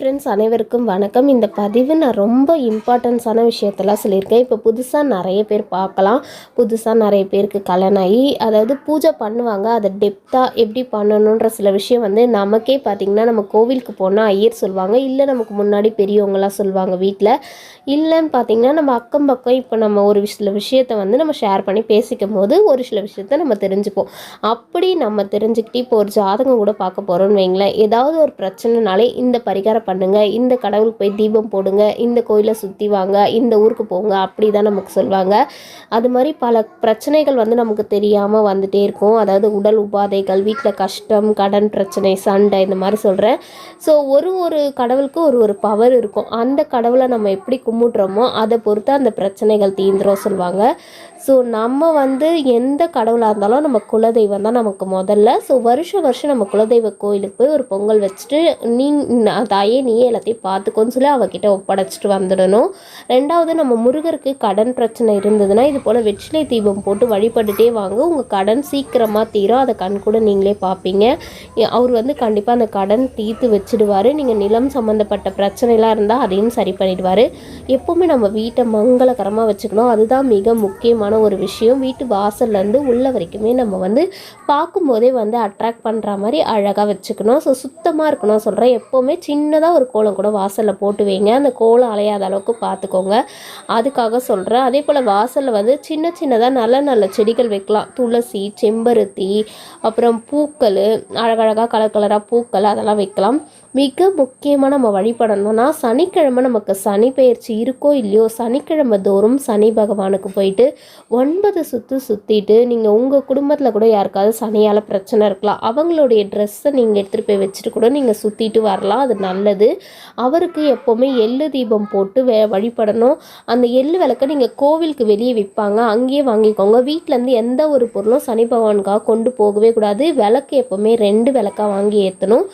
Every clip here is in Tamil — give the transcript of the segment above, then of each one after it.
ஃப்ரெண்ட்ஸ் அனைவருக்கும் வணக்கம். இந்த பதிவு நான் ரொம்ப இம்பார்ட்டன்ஸான விஷயத்தெல்லாம் சொல்லியிருக்கேன். இப்போ புதுசாக நிறைய பேர் பார்க்கலாம். புதுசாக நிறைய பேருக்கு கல்யாணம் ஆகி அதாவது பூஜை பண்ணுவாங்க. அதை டெப்த்தாக எப்படி பண்ணணுன்ற சில விஷயம் வந்து நமக்கே பார்த்திங்கன்னா நம்ம கோவிலுக்கு போனால் ஐயர் சொல்லுவாங்க. இல்லை நமக்கு முன்னாடி பெரியவங்களாம் சொல்லுவாங்க வீட்டில் இல்லைன்னு பார்த்தீங்கன்னா நம்ம அக்கம் பக்கம் இப்போ நம்ம ஒரு சில விஷயத்த வந்து நம்ம ஷேர் பண்ணி பேசிக்கும் போது ஒரு சில விஷயத்த நம்ம தெரிஞ்சுப்போம். அப்படி நம்ம தெரிஞ்சுக்கிட்டு இப்போ ஒரு ஜாதகம் கூட பார்க்க போகிறோம்னு வைங்களேன். ஏதாவது ஒரு பிரச்சனைனாலே இந்த பரிகாரம் பண்ணுங்க. இந்த கடவுளுக்கு போய் தீபம் போடுங்க. இந்த கோயிலை சுற்றி வாங்க. இந்த ஊருக்கு போங்க. அப்படி தான் நமக்கு சொல்லுவாங்க அது மாதிரி பல பிரச்சனைகள் வந்து நமக்கு தெரியாமல் வந்துட்டே இருக்கும். அதாவது உடல் உபாதைகள் வீட்டில் கஷ்டம் கடன் பிரச்சனை சண்டை இந்த மாதிரி சொல்கிறேன் ஸோ ஒரு ஒரு கடவுளுக்கும் ஒரு ஒரு பவர் இருக்கும். அந்த கடவுளை நம்ம எப்படி கும்பிட்றோமோ அதை பொறுத்து அந்த பிரச்சனைகள் தீந்துரும் சொல்லுவாங்க ஸோ நம்ம வந்து எந்த கடவுளாக இருந்தாலும் நம்ம குலதெய்வம் தான் நமக்கு முதல்ல. ஸோ வருஷம் வருஷம் நம்ம குலதெய்வ கோயிலுக்கு போய் ஒரு பொங்கல் வச்சுட்டு நீ தாயே நீயே எல்லாத்தையும் பார்த்துக்கோன்னு சொல்லி அவகிட்ட ஒப்படைச்சிட்டு வந்துடணும். ரெண்டாவது நம்ம முருகருக்கு கடன் பிரச்சனை இருந்ததுன்னா இது போல் வெற்றிலை தீபம் போட்டு வழிபட்டுட்டே வாங்க. உங்கள் கடன் சீக்கிரமாக தீரும். அதை கண் கூட நீங்களே பார்ப்பீங்க. அவர் வந்து கண்டிப்பாக அந்த கடன் தீர்த்து வச்சிடுவார். நீங்கள் நிலம் சம்மந்தப்பட்ட பிரச்சனைலாம் இருந்தால் அதையும் சரி பண்ணிடுவார். எப்போவுமே நம்ம வீட்டை மங்களகரமாக வச்சுக்கணும். அதுதான் மிக முக்கியமான ஒரு விஷயம். வீட்டு வாசல்லேருந்து உள்ள வரைக்குமே நம்ம வந்து பார்க்கும்போதே வந்து அட்ராக்ட் பண்ணுற மாதிரி அழகாக வச்சுக்கணும். ஸோ சுத்தமாக இருக்கணும் சொல்கிறேன் எப்போவுமே சின்னதாக ஒரு கோலம் கூட வாசலில் போட்டு வைங்க. அந்த கோலம் அலையாத அளவுக்கு பார்த்துக்கோங்க. அதுக்காக சொல்கிறேன் அதே போல் வாசலில் வந்து சின்ன சின்னதாக நல்ல நல்ல செடிகள் வைக்கலாம். துளசி செம்பருத்தி அப்புறம் பூக்கள் அழகழகாக கலர் கலராக பூக்கள் அதெல்லாம் வைக்கலாம். மிக முக்கியமாக நம்ம வழிபடணும்னா சனிக்கிழமை நமக்கு சனி பயிற்சி இருக்கோ இல்லையோ சனிக்கிழமை தோறும் சனி பகவானுக்கு போயிட்டு ஒன்பது சுற்று சுற்றிட்டு நீங்கள் உங்கள் குடும்பத்தில் கூட யாருக்காவது சனியால் பிரச்சனை இருக்கலாம். அவங்களுடைய ட்ரெஸ்ஸை நீங்கள் எடுத்துகிட்டு போய் வச்சுட்டு கூட நீங்கள் சுற்றிட்டு வரலாம். அது நல்லது. அவருக்கு எப்போவுமே எள்ளு தீபம் போட்டு வே வழிபடணும். அந்த எள்ளு விளக்க நீங்கள் கோவிலுக்கு வெளியே விற்பாங்க அங்கேயே வாங்கிக்கோங்க. வீட்டிலேருந்து எந்த ஒரு பொருளும் சனி பகவானுக்காக கொண்டு போகவே கூடாது. விளக்கு எப்போவுமே ரெண்டு விளக்காக வாங்கி ஏற்றணும்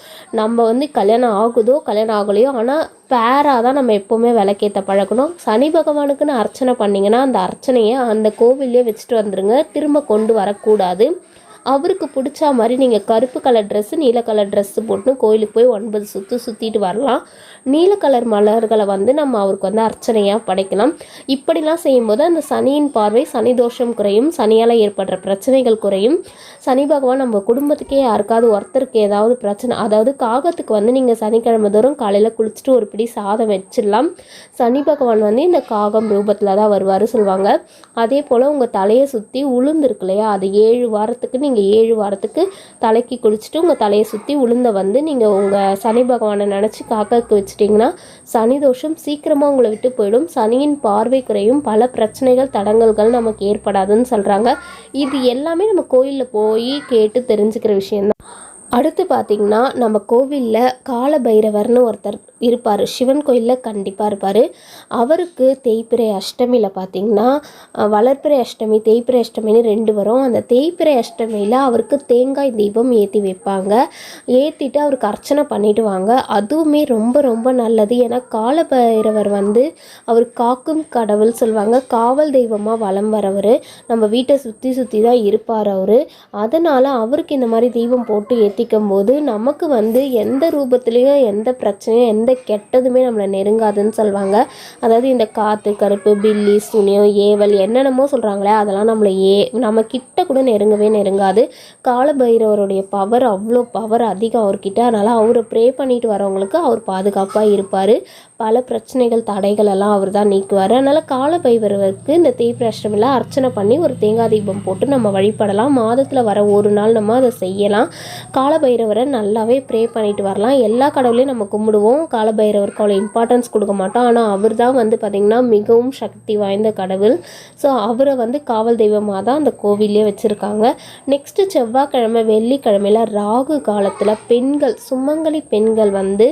நம்ம வந்து கல் கல்யாணம் ஆகுதோ கல்யாணம் ஆகலையோ ஆனால் பேராக தான் நம்ம எப்போவுமே விளக்கேற்ற பழகணும். சனி பகவானுக்குன்னு அர்ச்சனை பண்ணிங்கன்னா அந்த அர்ச்சனையை அந்த கோவில்லையே வச்சுட்டு வந்துடுங்க திரும்ப கொண்டு வரக்கூடாது. அவருக்கு பிடிச்ச மாதிரி நீங்கள் கருப்பு கலர் ட்ரெஸ்ஸு நீல கலர் ட்ரெஸ்ஸு போட்டு கோயிலுக்கு போய் ஒன்பது சுற்று சுற்றிட்டு வரலாம். நீல கலர் மலர்களை வந்து நம்ம அவருக்கு வந்து அர்ச்சனையாக படைக்கலாம். இப்படிலாம் செய்யும்போது அந்த சனியின் பார்வை சனி தோஷம் குறையும் சனியால் ஏற்படுற பிரச்சனைகள் குறையும். சனி பகவான் நம்ம குடும்பத்துக்கே யாருக்காவது ஒருத்தருக்கு ஏதாவது பிரச்சனை அதாவது காகத்துக்கு வந்து நீங்கள் சனிக்கிழமை தோறும் காலையில் குளிச்சுட்டு ஒரு பிடி சாதம் வச்சிடலாம். சனி பகவான் வந்து இந்த காகம் ரூபத்தில் தான் வருவார் சொல்லுவாங்க. அதே போல் உங்கள் தலையை சுற்றி உளுந்து இருக்கு இல்லையா அது ஏழு வாரத்துக்கு நீங்கள் ஏழு வாரத்துக்கு தலைக்கு குளிச்சுட்டு உங்கள் தலையை சுற்றி உளுந்தை வந்து நீங்கள் உங்கள் சனி பகவானை நினச்சி காக்காக்கு வச்சிட்டிங்கன்னா சனி தோஷம் சீக்கிரமாக உங்களை விட்டு போயிடும். சனியின் பார்வை குறையும். பல பிரச்சனைகள் தடங்கல்கள் நமக்கு ஏற்படாதுன்னு சொல்கிறாங்க இது எல்லாமே நம்ம கோயிலில் போய் கேட்டு தெரிஞ்சுக்கிற விஷயந்தான் அடுத்து பார்த்திங்கன்னா நம்ம கோவிலில் காலபைரவர்னு ஒருத்தர் இருப்பார். சிவன் கோயிலில் கண்டிப்பாக இருப்பார். அவருக்கு தேய்பிறை அஷ்டமியில் பார்த்திங்கன்னா வளர்ப்பிரை அஷ்டமி தேய்பிறை அஷ்டமின்னு ரெண்டு வரும். அந்த தேய்பிறை அஷ்டமியில் அவருக்கு தேங்காய் தீபம் ஏற்றி வைப்பாங்க. ஏற்றிட்டு அவருக்கு அர்ச்சனை பண்ணிட்டு வாங்க. அதுவுமே ரொம்ப ரொம்ப நல்லது. ஏன்னா காலபைரவர் வந்து அவர் காக்கும் கடவுள் சொல்லுவாங்க காவல் தெய்வமாக வலம் வரவர். நம்ம வீட்டை சுற்றி சுற்றி தான் இருப்பார் அவர். அதனால் அவருக்கு இந்த மாதிரி தீபம் போட்டு ஏற்றிக்கும் போது நமக்கு வந்து எந்த ரூபத்துலேயும் எந்த பிரச்சனையும் எந்த கெட்டதுமே நம்மளை நெருங்காதுன்னு சொல்லுவாங்க அதாவது இந்த காற்று கருப்பு பில்லி சுனியம் ஏவல் என்னென்னமோ சொல்கிறாங்களே அதெல்லாம் நம்மளை ஏ நம்ம கிட்ட கூட நெருங்கவே நெருங்காது. காலபைரவருடைய பவர் அவ்வளோ பவர் அதிகம் அவர்கிட்ட. அதனால் அவரை ப்ரே பண்ணிட்டு வரவங்களுக்கு அவர் பாதுகாப்பாக இருப்பார். பல பிரச்சனைகள் தடைகள் எல்லாம் அவர் தான் நீக்குவார். அதனால் காலபைரவருக்கு இந்த தேய்பிராஷ்டமில் அர்ச்சனை பண்ணி ஒரு தேங்காய் தீபம் போட்டு நம்ம வழிபடலாம். மாதத்தில் வர ஒரு நாள் நம்ம அதை செய்யலாம். காலபைரவரை நல்லாவே ப்ரே பண்ணிட்டு வரலாம். எல்லா கடவுளையும் நம்ம கும்பிடுவோம். காலபைரவருக்கு அவ்வளோ இம்பார்ட்டன்ஸ் கொடுக்க மாட்டோம். ஆனால் அவர் தான் வந்து பார்த்திங்கன்னா மிகவும் சக்தி வாய்ந்த கடவுள். ஸோ அவரை வந்து காவல் தெய்வமாக தான் அந்த கோவிலே வச்சுருக்காங்க. நெக்ஸ்ட்டு செவ்வாய்க்கிழமை வெள்ளிக்கிழமையில ராகு காலத்தில் பெண்கள் சுமங்கலி பெண்கள் வந்து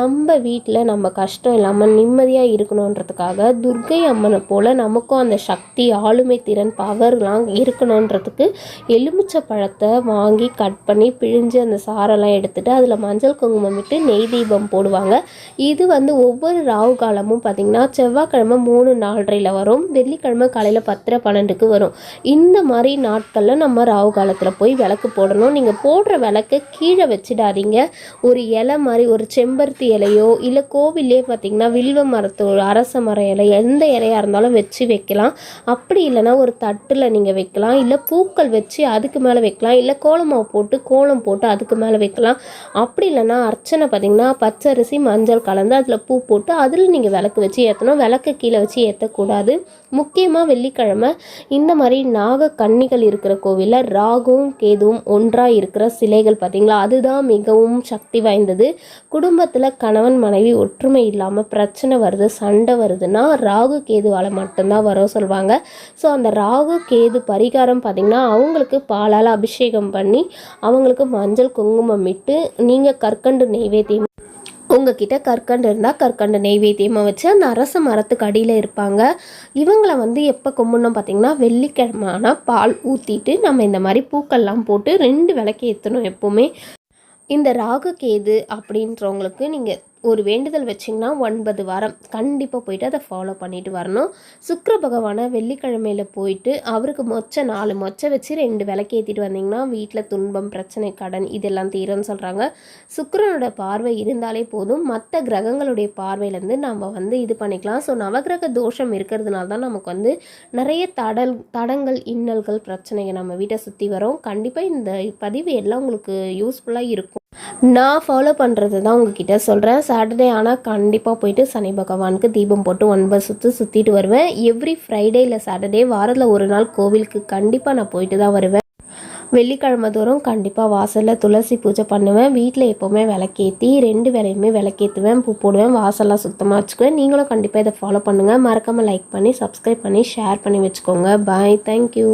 நம்ம வீட்டில் நம்ம கஷ்டம் கஷ்டம் இல்லாமல் நிம்மதியாக இருக்கணுன்றதுக்காக துர்க்கை அம்மனை போல் நமக்கும் அந்த சக்தி ஆளுமை திறன் பவர்லாம் இருக்கணுன்றதுக்கு எலுமிச்சை பழத்தை வாங்கி கட் பண்ணி பிழிஞ்சு அந்த சாரெல்லாம் எடுத்துகிட்டு அதில் மஞ்சள் குங்குமம் விட்டு நெய் தீபம் போடுவாங்க. இது வந்து ஒவ்வொரு ராகு காலமும் பார்த்திங்கன்னா செவ்வாய்க்கிழமை மூணு நாலரையில் வரும் வெள்ளிக்கிழமை காலையில் பத்தரை பன்னெண்டுக்கு வரும். இந்த மாதிரி நாட்களில் நம்ம ராகு காலத்தில் போய் விளக்கு போடணும். நீங்கள் போடுற விளக்கு கீழே வச்சிடாதீங்க. ஒரு இலை மாதிரி ஒரு செம்பருத்தி இலையோ இல்லை கோவிலே பார்த்திங்கன்னா வில்வ மரத்தோட அரச மர இலை எந்த இலையாக இருந்தாலும் வச்சு வைக்கலாம். அப்படி இல்லைன்னா ஒரு தட்டில் நீங்கள் வைக்கலாம். இல்லை பூக்கள் வச்சு அதுக்கு மேலே வைக்கலாம். இல்லை கோலமாவு போட்டு கோலம் போட்டு அதுக்கு மேலே வைக்கலாம். அப்படி இல்லைன்னா அர்ச்சனை பார்த்திங்கன்னா பச்சரிசி மஞ்சள் கலந்து அதில் பூ போட்டு அதில் நீங்கள் விளக்கு வச்சு ஏற்றணும் விளக்கு கீழே வச்சு ஏற்றக்கூடாது முக்கியமாக வெள்ளிக்கிழமை இந்த மாதிரி நாக கன்னிகள் இருக்கிற கோவிலில் ராகுவும் கேதுவும் ஒன்றாக இருக்கிற சிலைகள் பார்த்திங்களா? அதுதான் மிகவும் சக்தி வாய்ந்தது. குடும்பத்தில் கணவன் மனைவி ஒற்றுமை இல்லாமல் பிரச்சனை வருது சண்டை வருதுன்னா ராகு கேதுவால் மட்டும்தான் வரும் சொல்லுவாங்க. ஸோ அந்த ராகு கேது பரிகாரம் பார்த்திங்கன்னா அவங்களுக்கு பாலால் அபிஷேகம் பண்ணி அவங்களுக்கு மஞ்சள் குங்குமம் இட்டு நீங்கள் கற்கண்டு நெய்வேத்தியம் உங்ககிட்ட கற்கண்டு இருந்தால் கற்கண்டு நெய்வேத்தியமாக வச்சு அந்த அரச மரத்துக்கு அடியில் இருப்பாங்க. இவங்களை வந்து எப்போ கும்பிடணும் பார்த்திங்கன்னா வெள்ளிக்கிழமை ஆனால் பால் ஊற்றிட்டு நம்ம இந்த மாதிரி பூக்கள்லாம் போட்டு ரெண்டு விளக்கு ஏற்றணும் எப்போவுமே. இந்த ராகு கேது அப்படின்றவங்களுக்கு நீங்கள் ஒரு வேண்டுதல் வச்சிங்கன்னா ஒன்பது வாரம் கண்டிப்பாக போயிட்டு அதை ஃபாலோ பண்ணிட்டு வரணும். சுக்கர பகவானை வெள்ளிக்கிழமையில் போயிட்டு அவருக்கு மொச்சை நாலு மொச்சை வச்சு ரெண்டு விளக்கு ஏற்றிட்டு வந்தீங்கன்னா வீட்டில் துன்பம் பிரச்சனை கடன் இதெல்லாம் தீரும்னு சொல்கிறாங்க சுக்கரனோட பார்வை இருந்தாலே போதும். மற்ற கிரகங்களுடைய பார்வையிலேருந்து நம்ம வந்து இது பண்ணிக்கலாம். ஸோ நவகிரக தோஷம் இருக்கிறதுனால தான் நமக்கு வந்து நிறைய தடல் தடங்கள் இன்னல்கள் பிரச்சனைகள் நம்ம வீட்டை சுற்றி வரோம். கண்டிப்பாக இந்த பதிவு எல்லாம் உங்களுக்கு யூஸ்ஃபுல்லாக இருக்கும். நான் ஃபாலோ பண்ணுறது தான் உங்ககிட்ட சொல்கிறேன் சாட்டர்டே ஆனால் கண்டிப்பாக போயிட்டு சனி பகவானுக்கு தீபம் போட்டு ஒன்பது சுற்று சுற்றிட்டு வருவேன். எவ்ரி ஃப்ரைடே இல்லை சாட்டர்டே வாரத்தில் ஒரு நாள் கோவிலுக்கு கண்டிப்பாக நான் போயிட்டு தான் வருவேன். வெள்ளிக்கிழமை தோறும் கண்டிப்பாக வாசலில் துளசி பூஜை பண்ணுவேன். வீட்டில் எப்போவுமே விளக்கேற்றி ரெண்டு வேலையுமே விளக்கேற்றுவேன் பூ போடுவேன். வாசலாம் சுத்தமாக வச்சுக்குவேன். நீங்களும் கண்டிப்பாக இதை ஃபாலோ பண்ணுங்கள் மறக்காமல் லைக் பண்ணி சப்ஸ்கிரைப் பண்ணி ஷேர் பண்ணி வச்சுக்கோங்க. Bye thank you